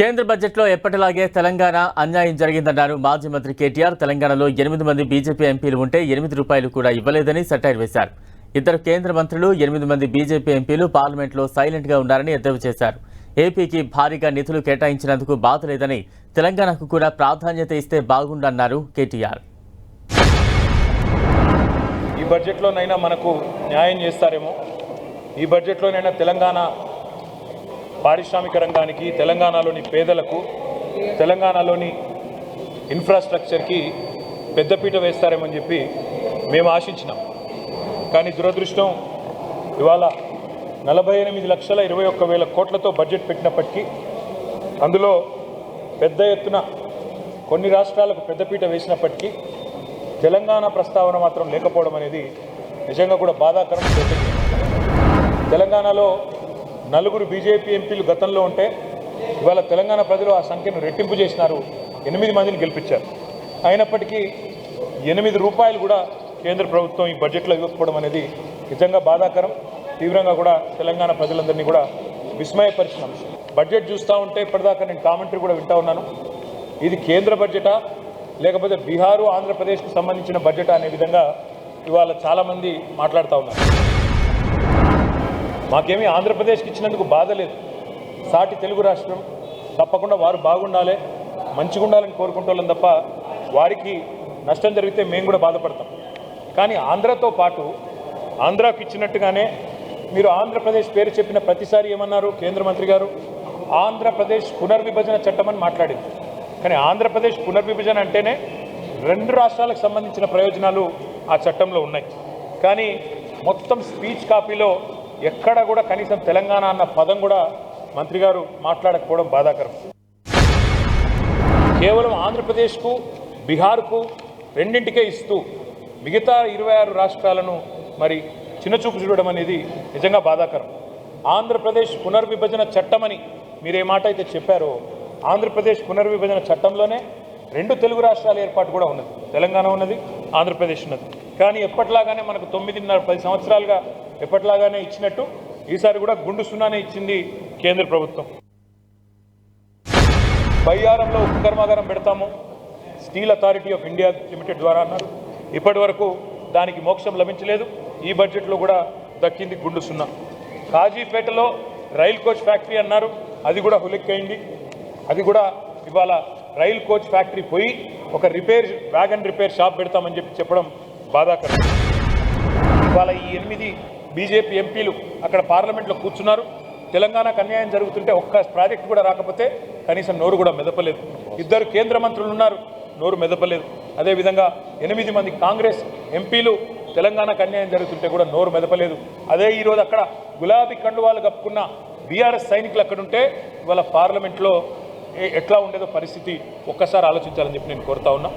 కేంద్ర బడ్జెట్లో ఎప్పటిలాగే తెలంగాణ అన్యాయం జరిగిందన్నారు మాజీ మంత్రి కేటీఆర్. తెలంగాణలో ఎనిమిది మంది బీజేపీ ఎంపీలు ఉంటే ఎనిమిది రూపాయలు కూడా ఇవ్వలేదని సెటైర్ వేశారు. ఇద్దరు కేంద్ర మంత్రులు ఎనిమిది మంది బీజేపీ ఎంపీలు పార్లమెంట్లో సైలెంట్గా ఉన్నారని ఎద్దవి చేశారు. ఏపీకి భారీగా నిధులు కేటాయించినందుకు బాధ లేదని తెలంగాణకు కూడా ప్రాధాన్యత ఇస్తే బాగుండన్నారు కేటీఆర్. ఈ బడ్జెట్లోనైనా మనకు న్యాయం చేస్తారేమో? ఈ బడ్జెట్లోనైనా తెలంగాణ పారిశ్రామిక రంగానికి తెలంగాణలోని పేదలకు తెలంగాణలోని ఇన్ఫ్రాస్ట్రక్చర్కి పెద్దపీట వేస్తారేమని చెప్పి మేము ఆశించినాం కానీ దురదృష్టం ఇవాళ నలభై ఎనిమిది లక్షల ఇరవై ఒక్క వేల కోట్లతో బడ్జెట్ పెట్టినప్పటికీ అందులో పెద్ద ఎత్తున కొన్ని రాష్ట్రాలకు పెద్దపీట వేసినప్పటికీ తెలంగాణ ప్రస్తావన మాత్రం లేకపోవడం అనేది నిజంగా కూడా బాధాకరం శోచనీయం. తెలంగాణలో నలుగురు బీజేపీ ఎంపీలు గతంలో ఉంటే ఇవాళ తెలంగాణ ప్రజలు ఆ సంఖ్యను రెట్టింపు చేసినారు. ఎనిమిది మందిని గెలిపించారు. అయినప్పటికీ ఎనిమిది రూపాయలు కూడా కేంద్ర ప్రభుత్వం ఈ బడ్జెట్లో ఇవ్వకపోవడం అనేది నిజంగా బాధాకరం. తీవ్రంగా కూడా తెలంగాణ ప్రజలందరినీ కూడా విస్మయపరిచిన అంశం. బడ్జెట్ చూస్తూ ఉంటే ఇప్పటిదాకా నేను కామెంటరీ కూడా వింటా ఉన్నాను. ఇది కేంద్ర బడ్జెటా? లేకపోతే బీహారు ఆంధ్రప్రదేశ్కు సంబంధించిన బడ్జెటా? అనే విధంగా ఇవాళ చాలామంది మాట్లాడుతూ ఉన్నారు. మాకేమీ ఆంధ్రప్రదేశ్కి ఇచ్చినందుకు బాధ లేదు. సాటి తెలుగు రాష్ట్రం తప్పకుండా వారు బాగుండాలి మంచిగా ఉండాలని కోరుకుంటాం తప్ప వారికి నష్టం జరిగితే మేము కూడా బాధపడతాం. కానీ ఆంధ్రతో పాటు ఆంధ్రాకు ఇచ్చినట్టుగానే మీరు ఆంధ్రప్రదేశ్ పేరు చెప్పిన ప్రతిసారి ఏమన్నారు కేంద్ర మంత్రి గారు? ఆంధ్రప్రదేశ్ పునర్విభజన చట్టం అని మాట్లాడింది. కానీ ఆంధ్రప్రదేశ్ పునర్విభజన అంటేనే రెండు రాష్ట్రాలకు సంబంధించిన ప్రయోజనాలు ఆ చట్టంలో ఉన్నాయి. కానీ మొత్తం స్పీచ్ కాపీలో ఎక్కడ కూడా కనీసం తెలంగాణ అన్న పదం కూడా మంత్రి గారు మాట్లాడకపోవడం బాధాకరం. కేవలం ఆంధ్రప్రదేశ్కు బీహార్కు రెండింటికే ఇస్తూ మిగతా ఇరవై ఆరు రాష్ట్రాలను మరి చిన్నచూపు చూడడం అనేది నిజంగా బాధాకరం. ఆంధ్రప్రదేశ్ పునర్విభజన చట్టమని మీరే మాట అయితే చెప్పారో ఆంధ్రప్రదేశ్ పునర్విభజన చట్టంలోనే రెండు తెలుగు రాష్ట్రాల ఏర్పాటు కూడా ఉన్నది. తెలంగాణ ఉన్నది ఆంధ్రప్రదేశ్ ఉన్నది. కానీ ఎప్పట్లాగానే మనకు తొమ్మిదిన్నర పది సంవత్సరాలుగా ఎప్పట్లాగానే ఇచ్చినట్టు ఈసారి కూడా గుండు సున్నానే ఇచ్చింది కేంద్ర ప్రభుత్వం. బయ్యారంలో ఉప్పు కర్మాగారం పెడతాము. Steel authority of India limited ద్వారా అన్నారు. ఇప్పటి వరకు దానికి మోక్షం లభించలేదు. ఈ బడ్జెట్లో కూడా దక్కింది గుండు సున్నా. కాజీపేటలో రైల్ కోచ్ ఫ్యాక్టరీ అన్నారు. అది కూడా హులెక్కైంది. అది కూడా ఇవాళ రైల్ కోచ్ ఫ్యాక్టరీ పోయి ఒక రిపేర్ వ్యాగన్ రిపేర్ షాప్ పెడతామని చెప్పి చెప్పడం బాధాకరం. ఇవాళ ఈ ఎనిమిది బీజేపీ ఎంపీలు అక్కడ పార్లమెంట్లో కూర్చున్నారు. తెలంగాణకు అన్యాయం జరుగుతుంటే ఒక్క ప్రాజెక్ట్ కూడా రాకపోతే కనీసం నోరు కూడా మెదపలేదు. ఇద్దరు కేంద్ర మంత్రులు ఉన్నారు నోరు మెదపలేదు. అదేవిధంగా ఎనిమిది మంది కాంగ్రెస్ ఎంపీలు తెలంగాణకు అన్యాయం జరుగుతుంటే కూడా నోరు మెదపలేదు. అదే ఈరోజు అక్కడ గులాబీ కండువాలు కప్పుకున్న బీఆర్ఎస్ సైనికులు అక్కడ ఉంటే ఇవాళ పార్లమెంట్లో ఏ- ఎట్లా ఉండేదో పరిస్థితి ఒక్కసారి ఆలోచించాలని చెప్పి నేను కోరుతా ఉన్నా.